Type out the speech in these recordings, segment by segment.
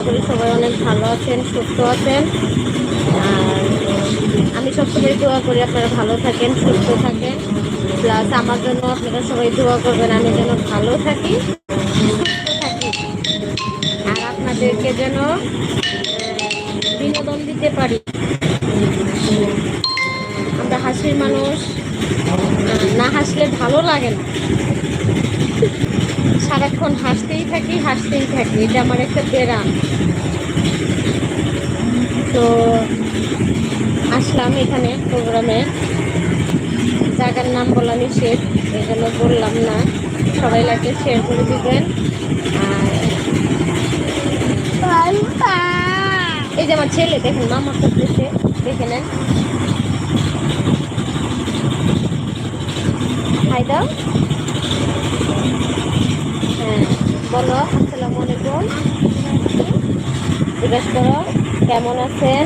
সবাই অনেক ভালো আছেন, সুস্থ আছেন। আর আমি সবসময় দোয়া করি আপনারা ভালো থাকেন, সুস্থ থাকেন। প্লাস আমার জন্য আপনারা সবাই দোয়া করবেন, আমি যেন ভালো থাকি, সুস্থ থাকি। আর আপনাদেরকে যেন বিনোদন দিতে পারি। আমরা হাসির মানুষ, না হাসলে ভালো লাগে না। সারাক্ষণ হাসতেই থাকি হাসতেই থাকি। এটা আমার একটা ব্যায়াম তো আসলাম এখানে প্রোগ্রামে। জায়গার নাম বলা নিষেধ এই জন্য বললাম না। সবাই লাগে শেয়ার করে দিবেন। আর এই যে আমার ছেলে, দেখেন, মামা করতেছে। দেখে নেন। খাই দাও বলো, আসসালামু আলাইকুম। জিজ্ঞেস করো, কেমন আছেন?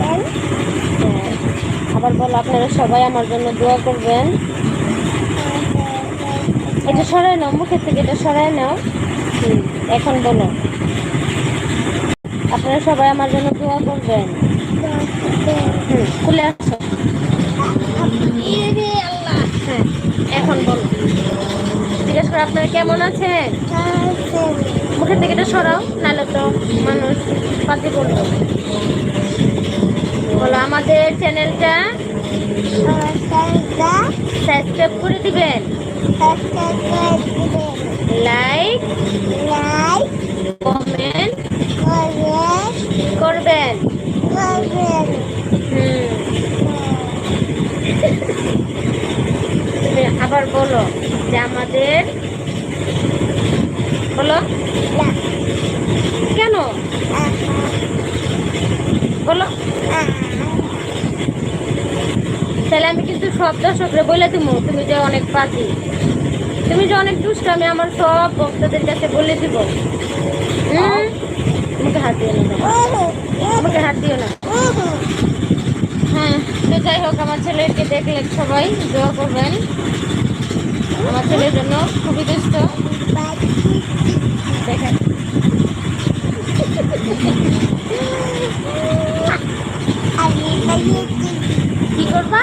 হ্যাঁ আবার বলো, আপনারা সবাই আমার জন্য দোয়া করবেন। এটা সরাই নাও, মুখের থেকে এটা সরাই নাও। এখন বলো। আপনারা সবাই আমার জন্য দোয়া করবেন। খুলে আসো। হ্যাঁ এখন বলো। করো আপনারা কেমন আছেন? মুখের থেকে এটা সরাও, নাহলে তো মানুষ পাতি করব বলো, আমাদের চ্যানেলটা সাবস্ক্রাইব করে দিবেন। লাইক, কমেন্ট করবেন। আবার বলো যে আমাদের বলো। কেন? বলো। তাহলে আমি কিন্তু সব দর্শকরে বলে দিব তুমি যে অনেক পাতি তুমি যে অনেক দুষ্ট আমি আমার সব ভক্তদের কাছে বলে দিব। মুখে হাত দিও না বাবা। হাত দিও না। হ্যাঁ তো যাই হোক আমার ছেলেকে দেখলেন সবাই দোয়া করবেন। আমার ছেলের জন্য খুবই দুষ্ট। দেখেন। কি করবা?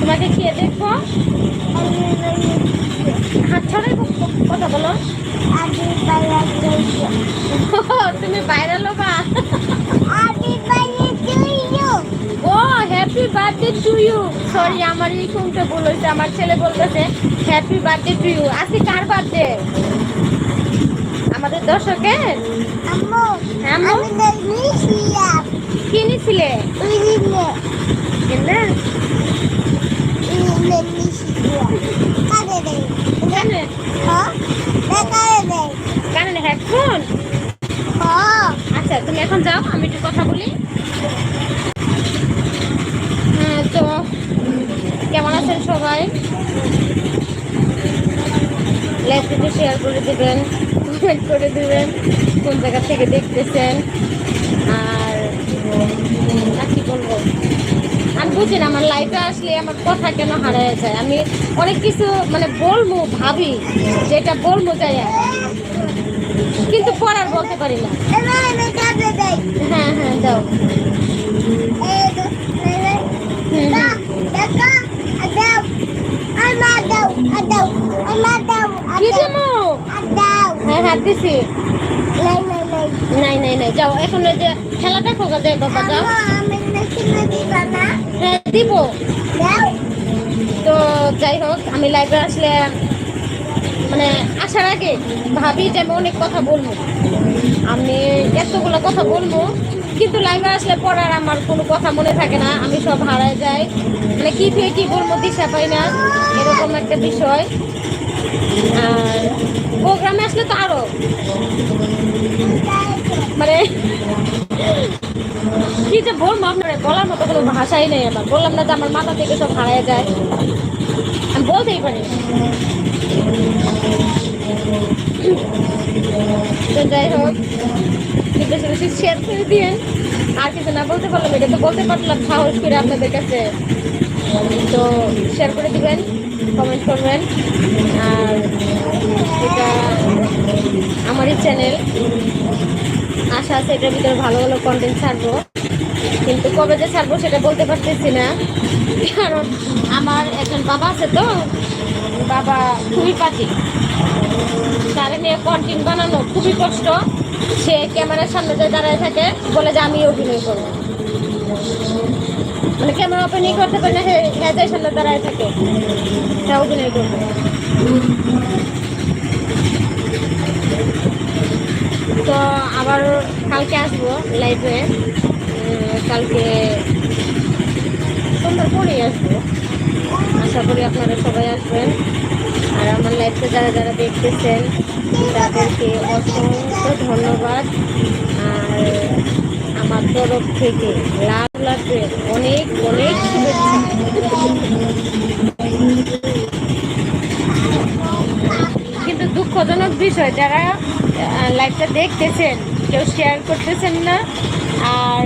তোমাকে খেয়ে দেখব। হাত ছড়াই কথা বলো। তুমি বাইরে লোবা। Happy birthday to you sorry আমার এই ফোনটা বলেছে আমার ছেলে বলতেছে হ্যাপি বার্থডে টু ইউ আজকে কার বার্থডে আমাদের দর্শকের? হ্যাঁ আম্মু? কি নিছিলে? কিনলে কানে কানে? হেডফোন আচ্ছা তুমি এখন যাও আমি একটু কথা বলি হ্যাঁ তো কেমন আছেন সবাই। লাইভটিতে শেয়ার করে দিবেন কমেন্ট করে দিবেন, কোন জায়গা থেকে দেখতেছেন, আর কি বলব? আমি বুঝি না, আমার লাইফে আসলে আমার কথা কেন হারিয়ে যায়? আমি অনেক কিছু মানে বলব, ভাবি, যেটা বলব যাই কিন্তু পড়ার বলতে পারি না। হ্যাঁ হ্যাঁ যাও। কি দেবো হ্যাঁ হাত দিছি। নাই নাই নাই যাও এখন ওই যে খেলাটা খোকা যায় বাবা যাও। হ্যাঁ দিব। তো যাই হোক আমি লাইভে আসলে মানে আসার আগে ভাবি যে আমি অনেক কথা বলব। আমি এতগুলো কথা বলব কিন্তু লাইভে আসলে পড়ার আমার কোনো কথা মনে থাকে না। আমি সব হারায় যাই। মানে কি থেকে কি বলব দিশা পাই না। এরকম একটা বিষয়। আর প্রোগ্রামে আসলে তো আরও। মানে কি যে বলব আপনার, বলার মতো কোনো ভাষাই নেই আমার। বললাম না যে আমার মাথা থেকে সব হারায় যায়। আমি বলতেই পারি যাই হোক বেশি বেশি শেয়ার করে দিয়ে আর কিছু না বলতে পারলাম, এটা তো বলতে পারলাম, সাহস করে আপনাদের কাছে। তো শেয়ার করে দিবেন। কমেন্ট করবেন। আর এটা আমারই চ্যানেল আশা আছে এটার ভিতরে ভালো ভালো কন্টেন্ট ছাড়বো। কিন্তু কবে যে ছাড়বো সেটা বলতে পারতেছি না। কারণ আমার একজন বাবা আছে তো, বাবা খুবই পাখি তার নিয়ে কন্টেন্ট বানানো খুবই কষ্ট। সে ক্যামেরার সামনে যে দাঁড়ায় থাকে, বলে যে আমি অভিনয় করব। মানে ক্যামেরা ওপেনিং করতে পারে না হ্যাঁ সামনে দাঁড়ায় থাকে, তা অভিনয় করবে। তো আবার কালকে আসব লাইভে কালকে সন্ধ্যার পরেই আসব। আশা করি আপনারা সবাই আসবেন। আর আমার লাইভটা যারা যারা দেখতেছেন, তাদেরকে অসংখ্য ধন্যবাদ। আর আমার তরফ থেকে লাভ লাগবে। অনেক অনেক কিন্তু দুঃখজনক বিষয়, যারা লাইভটা দেখতেছেন, কেউ শেয়ার করতেছেন না আর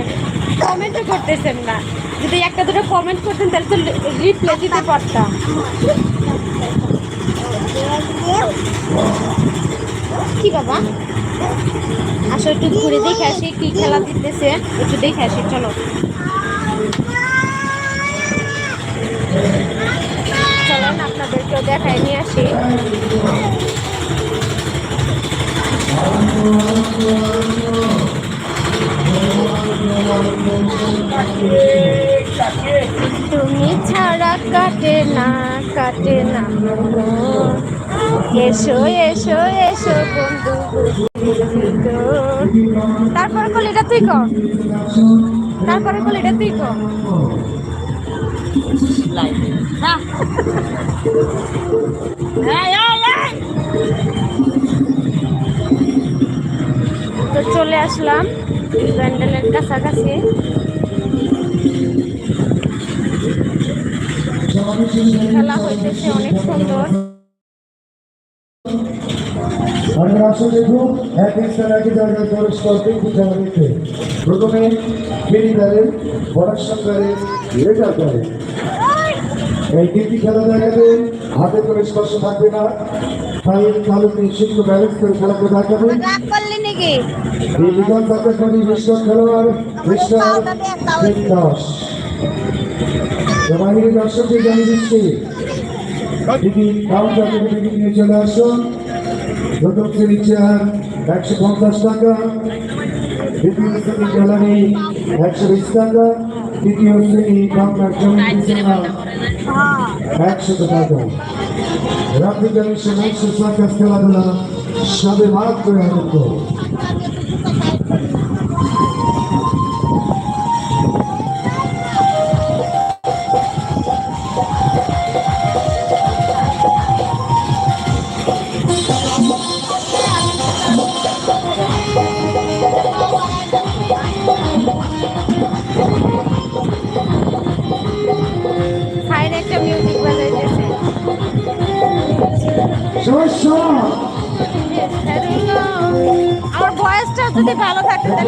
কমেন্টও করতেছেন না। যদি একটা, দুটো কমেন্ট করতেন, তাহলে তো রিপ্লাই দিতে পারতাম। কি বাবা? আসো, একটু ঘুরে দেখে আসি কি খেলা দিতেছে। একটু দেখে আসি, চলো। চলেন, আপনাদেরকেও দেখায় নিয়ে আসি। তুমি ছাড়া কাটে না কাটে না। এসো এসো এসো। তারপরে কল, এটা তুই কর। তারপরে কল, এটা তুই কর। তো চলে আসলাম প্যান্ডেলের কাছাকাছি। খেলা হইতেছে অনেক সুন্দর। আমরা আসলে দেখুন এক স্থান একই জায়গায় প্রবেশ করতে দেখতে প্রথমে ফেরি দলের প্রোডাকশন দলে লেটার দলে এই তিনটি খেলা জায়গাতে হাতে করে স্পর্শ থাকবে না। তাই তালুকে শুক্র ব্যালেন্স করে খেলাকে দেখাবে। এই বিধান থাকবে কবি বিশ্ব খেলোয়াড় কৃষ্ণ দাস বাহিনী দর্শককে জানিয়ে দিচ্ছি কাউন্টার থেকে নিয়ে চলে আসুন। প্রথম শ্রেণি চেয়ার একশো পঞ্চাশ টাকা। দ্বিতীয় শ্রেণি গ্যালারি একশো বিশ টাকা। তৃতীয় শ্রেণি কাউন্টার চল্লিশ একশো টাকা। রাত্রিকালীন সময় সুসাকাশ খেলাধুলা সবে করে আনন্দ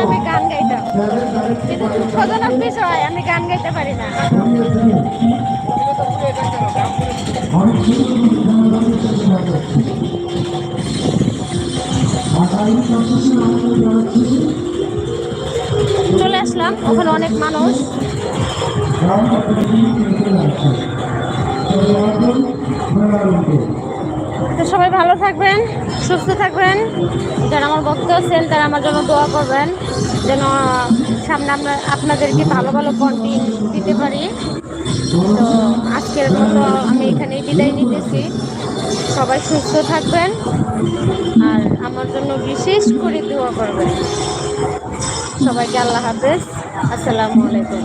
আমি গান গাইতাম। কিন্তু দুঃখজনক বিষয় আমি গান গাইতে পারি না। চলে আসলাম, ওখানে অনেক মানুষ। তো সবাই ভালো থাকবেন, সুস্থ থাকবেন। যারা আমার ভক্ত আছেন, তারা আমার জন্য দোয়া করবেন, যেন সামনে আমরা আপনাদেরকে ভালো ভালো কন্টেন্ট দিতে পারি। তো আজকের মতো আমি এখানে বিদায় নিতেছি। সবাই সুস্থ থাকবেন, আর আমার জন্য বিশেষ করে দোয়া করবেন। সবাইকে আল্লাহ হাফেজ। আসসালামু আলাইকুম।